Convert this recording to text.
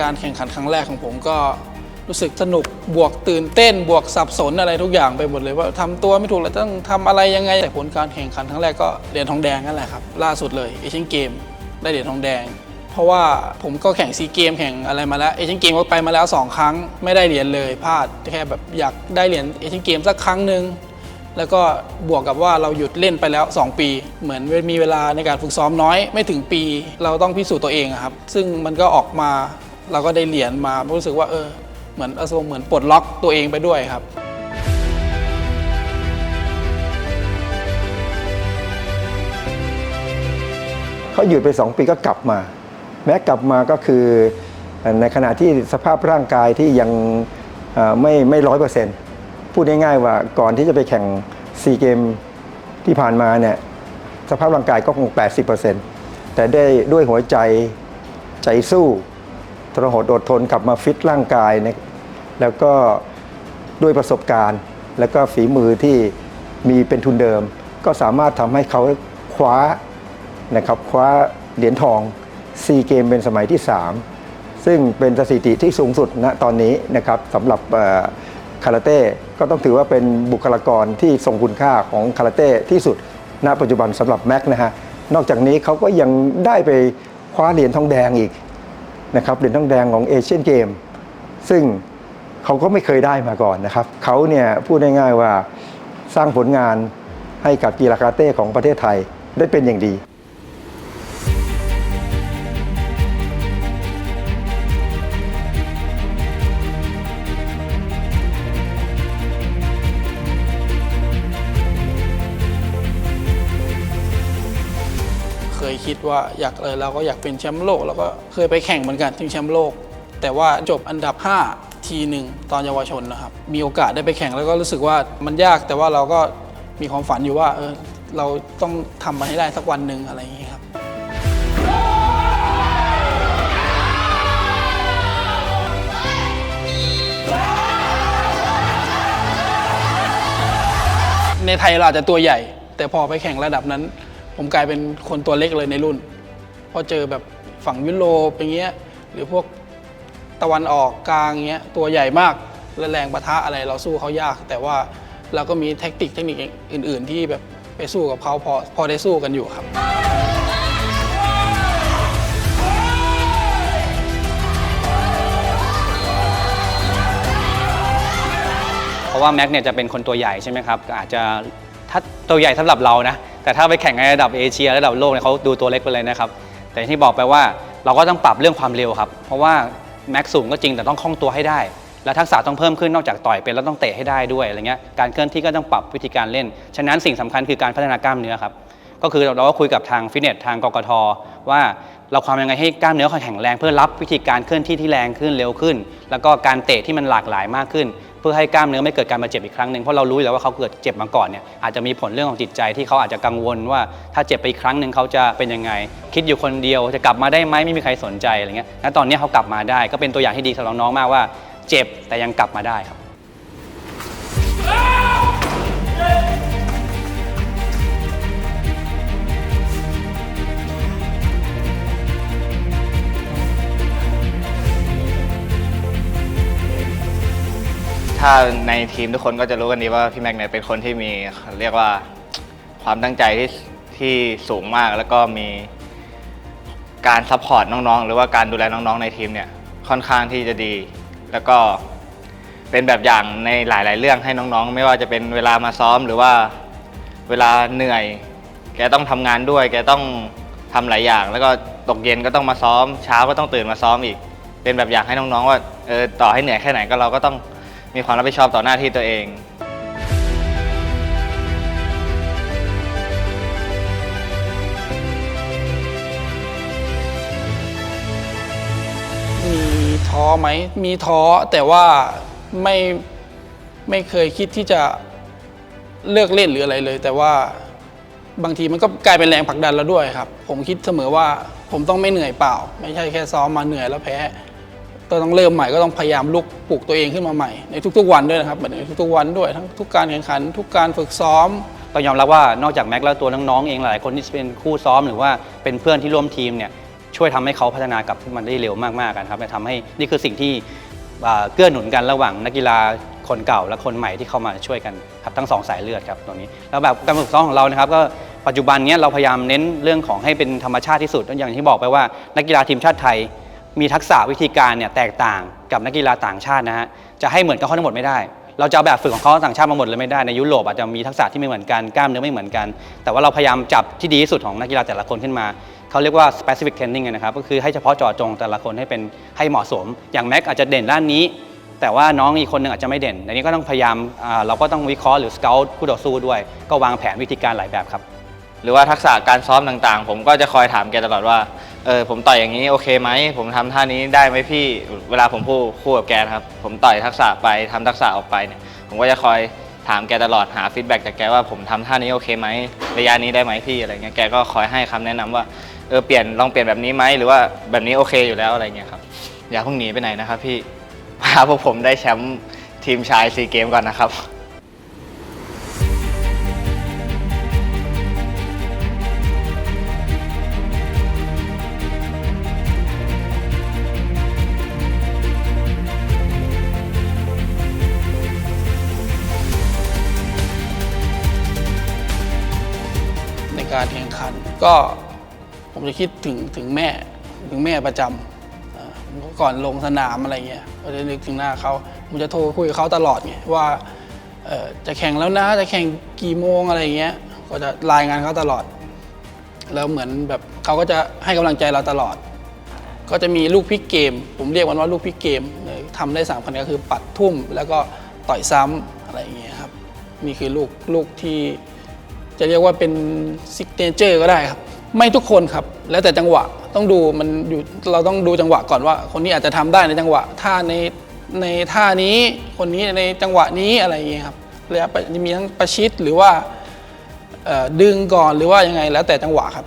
การแข่งขันครั้งแรกของผมก็รู้สึกสนุกบวกตื่นเต้นบวกสับสนอะไรทุกอย่างไปหมดเลยว่าทำตัวไม่ถูกแล้วต้องทำอะไรยังไงแต่ผลการแข่งขันครั้งแรกก็เหรียญทองแดงนั่นแหละครับล่าสุดเลยเอเชียนเกมได้เหรียญทองแดง เพราะว่าผมก็แข่งซีเกมแข่งอะไรมาแล้วเอเชียนเกมก็ไปมาแล้ว 2 ครั้งไม่ได้เหรียญเลยพลาดแค่แบบอยากได้เหรียญเอเชียนเกมสักครั้งหนึ่งแล้วก็บวกกับว่าเราหยุดเล่นไปแล้ว 2 ปี เหมือนมีเวลาในการฝึกซ้อมน้อยไม่ถึงปี เราต้องพิสูจน์ตัวเองครับ ซึ่งมันก็ออกมา เราก็ได้เหรียญมารู้สึกว่าเออเหมือนอารมณ์เหมือนปลดล็อกตัวเองไปด้วยครับเขาหยุดไป 2 ปีก็กลับมา แม้กลับมาก็คือในขณะที่สภาพร่างกายที่ยังไม่ไม่ร้อยเปอร์เซ็นต์พูดง่ายๆว่าก่อนที่จะไปแข่งซีเกมที่ผ่านมาเนี่ยสภาพร่างกายก็คง 80%แต่ได้ด้วยหัวใจใจสู้ ทรหดอดทนกลับมาฟิตร่างกายนี่ยแล้วก็ด้วยประสบการณ์ แล้วก็ฝีมือที่มีเป็นทุนเดิม ก็สามารถทำให้เขาคว้านะครับคว้าเหรียญทองซีเกมเป็นสมัยที่ 3 ซึ่งเป็นสถิติที่สูงสุดณตอนนี้นะครับสำหรับคาราเต้ก็ต้องถือว่าเป็นบุคลากรที่ทรงคุณค่าของคาราเต้ที่สุดณปัจจุบันสำหรับแม็กนะฮะนอกจากนี้เขาก็ยังได้ไปคว้าเหรียญทองแดงอีก นะครับเหรียญทองแดงของเอเชียนเกม ซึ่งเขาก็ไม่เคยได้มาก่อนนะครับเขาเนี่ยพูดง่ายๆว่าสร้างผลงานให้กับกีฬาคาราเต้ของประเทศไทยได้เป็นอย่างดี คิดว่าอยากเออเราก็อยากเป็นแชมป์โลกแล้วก็เคยไปแข่งเหมือนกันถึงแชมป์โลก แต่ว่าจบอันดับ 5 ทีหนึ่งตอนเยาวชนนะครับ มีโอกาสได้ไปแข่งแล้วก็รู้สึกว่ามันยากแต่ว่าเราก็มีความฝันอยู่ว่าเออเราต้องทำมันให้ได้สักวันหนึ่งอะไรอย่างนี้ครับในไทยเราอาจจะตัวใหญ่ แต่พอไปแข่งระดับนั้น ผมกลายเป็นคนตัวเล็กเลยในรุ่น พอเจอแบบฝั่งยุโรปอย่างเงี้ยหรือพวกตะวันออกกลางเงี้ยตัวใหญ่มากและแรงปะทะอะไรเราสู้เขายาก แต่ว่าเราก็มีแท็กติกเทคนิคอื่น ๆ ที่แบบไปสู้กับเขาพอพอได้สู้กันอยู่ครับเพราะว่าแม็กเนี่ยจะเป็นคนตัวใหญ่ใช่ไหมครับอาจจะ ถ้าตัวใหญ่สำหรับเรานะ แต่ถ้าไปแข่งในระดับเอเชียระดับโลกเนี่ยเขาดูตัวเล็กไปเลยนะครับ แต่ที่บอกไปว่าเราก็ต้องปรับเรื่องความเร็วครับ เพราะว่าแม็กสูงก็จริงแต่ต้องคล่องตัวให้ได้ และทักษะต้องเพิ่มขึ้นนอกจากต่อยเป็นแล้วต้องเตะให้ได้ด้วยอะไรเงี้ย การเคลื่อนที่ก็ต้องปรับวิธีการเล่น ฉะนั้นสิ่งสำคัญคือการพัฒนากล้ามเนื้อครับ ก็คือเราก็คุยกับทางฟิตเนสทางกกทว่าเราความยังไงให้กล้ามเนื้อเขาแข็งแรง เพื่อรับวิธีการเคลื่อนที่ที่แรงขึ้นเร็วขึ้น แล้วก็การเตะที่มันหลากหลายมากขึ้น พื่อให้กล้ามเนื้อไม่เกิดการบาดเจ็บอีกครั้งหนึ่งเพราะเรารู้อยู่แล้วว่าเขาเกิดเจ็บมาก่อนเนี่ยอาจจะมีผลเรื่องของจิตใจที่เขาอาจจะกังวลว่าถ้าเจ็บไปอีกครั้งหนึ่งเขาจะเป็นยังไง คิดอยู่คนเดียวจะกลับมาได้ไหมไม่มีใครสนใจอะไรเงี้ยและตอนนี้เขากลับมาได้ ก็เป็นตัวอย่างที่ดีสำหรับน้องมากว่า เจ็บแต่ยังกลับมาได้ครับ ถ้าในทีมทุกคนก็จะรู้กันดีว่าพี่แม็กเนี่ยเป็นคนที่มีเรียกว่าความตั้งใจที่ที่สูงมากแล้วก็มีการซัพพอร์ตน้องๆ หรือว่าการดูแลน้องๆ ในทีมเนี่ยค่อนข้างที่จะดี แล้วก็เป็นแบบอย่างในหลาย ๆ เรื่องให้น้องๆ ไม่ว่าจะเป็นเวลามาซ้อมหรือว่าเวลาเหนื่อย แกต้องทำงานด้วย แกต้องทำหลายอย่าง แล้วก็ตกเย็นก็ต้องมาซ้อม เช้าก็ต้องตื่นมาซ้อมอีก เป็นแบบอย่างให้น้องๆว่าเออต่อให้เหนื่อยแค่ไหนก็เราก็ต้อง มีความรับผิดชอบต่อหน้าที่ตัวเอง มีท้อไหม มีท้อแต่ว่าไม่ไม่เคยคิดที่จะเลิกเล่นหรืออะไรเลย แต่ว่าบางทีมันก็กลายเป็นแรงผลักดันเราด้วยครับ ผมคิดเสมอว่าผมต้องไม่เหนื่อยเปล่า ไม่ใช่แค่ซ้อมมาเหนื่อยแล้วแพ้ ก็ต้องเริ่มใหม่ก็ต้องพยายามลุกปลุกตัวเองขึ้นมาใหม่ในทุกๆวันด้วยนะครับในทุกๆวันด้วยทั้งทุกการแข่งขัน ทุกการฝึกซ้อมต้องยอมรับว่านอกจากแม็กซ์แล้วตัวน้องๆเองหลายคนที่เป็นคู่ซ้อมหรือว่าเป็นเพื่อนที่ร่วมทีมเนี่ยช่วยทำให้เขาพัฒนากลับขึ้นมาได้เร็วมากๆกันครับและทำให้นี่คือสิ่งที่เกื้อหนุนกันระหว่างนักกีฬาคนเก่าและคนใหม่ที่เข้ามาช่วยกันครับทั้งสองสายเลือดครับตรงนี้ แล้วแบบการฝึกซ้อมของเรานะครับก็ปัจจุบันนี้เราพยายามเน้นเรื่องของให้เป็นธรรมชาติที่สุดอย่างที่บอกไปว่านักกีฬาทีมชาติไทย มีทักษะวิธีการเนี่ยแตกต่างกับนักกีฬาต่างชาตินะฮะจะให้เหมือนกับเขาทั้งหมดไม่ได้ เราจะเอาแบบฝึกของเขาต่างชาติมาหมดเลยไม่ได้ในยุโรปอาจจะมีทักษะที่ไม่เหมือนกันกล้ามเนื้อไม่เหมือนกัน แต่ว่าเราพยายามจับที่ดีที่สุดของนักกีฬาแต่ละคนขึ้นมาเขาเรียกว่า specific training นะครับก็คือให้เฉพาะเจาะจงแต่ละคนให้เป็นให้เหมาะสม อย่างแม็กอาจจะเด่นด้านนี้ แต่ว่าน้องอีกคนหนึ่งอาจจะไม่เด่นอันนี้ก็ต้องพยายามเราก็ต้องวิเคราะห์หรือสเกลคู่ต่อสู้ด้วย ก็วางแผนวิธีการหลายแบบครับหรือว่าทักษะการซ้อมต่างๆ ผมก็จะคอยถามแกตลอดว่า เออผมต่อยอย่างนี้โอเคไหม ผมทำท่านี้ได้ไหมพี่ เวลาผมพูดคู่กับแกนะครับ ผมต่อยทักษะไปทำทักษะออกไปเนี่ย ผมก็จะคอยถามแกตลอดหาฟีดแบ็กจากแกว่าผมทำท่านี้โอเคไหมระยะนี้ได้ไหมพี่อะไรเงี้ย แกก็คอยให้คำแนะนำว่าเออเปลี่ยนลองเปลี่ยนแบบนี้ไหมหรือว่าแบบนี้โอเคอยู่แล้วอะไรเงี้ยครับ อย่าเพิ่งหนีไปไหนนะครับพี่พาพวกผมได้แชมป์ทีมชายซีเกมก่อนนะครับ การแข่งขัน ก็ผมจะคิดถึงถึงแม่ถึงแม่ประจำอ่าก่อนลงสนามอะไรเงี้ยก็จะนึกถึงหน้าเขาผมจะโทรคุยกับเขาตลอดไงว่าจะแข่งแล้วนะจะแข่งกี่โมงอะไรเงี้ยก็จะรายงานเขาตลอด แล้วเหมือนแบบเขาก็จะให้กำลังใจเราตลอด ก็จะมีลูกพิกเกม ผมเรียกมันว่าลูกพิกเกมเอ่อทำได้สามคนก็คือปัดทุ่มแล้วก็ต่อยซ้ำอะไรอย่างเงี้ยครับนี่คือลูกลูกที่ จะเรียกว่าเป็นซิกเนเจอร์ก็ได้ครับ ไม่ทุกคนครับ แล้วแต่จังหวะต้องดูมันอยู่เราต้องดูจังหวะก่อนว่า คนนี้อาจจะทำได้ในจังหวะท่าในในท่านี้คนนี้ในจังหวะนี้อะไรอย่างเงี้ยครับแล้วมีทั้งประชิดหรือว่าดึงก่อนหรือว่ายังไงแล้วแต่จังหวะครับ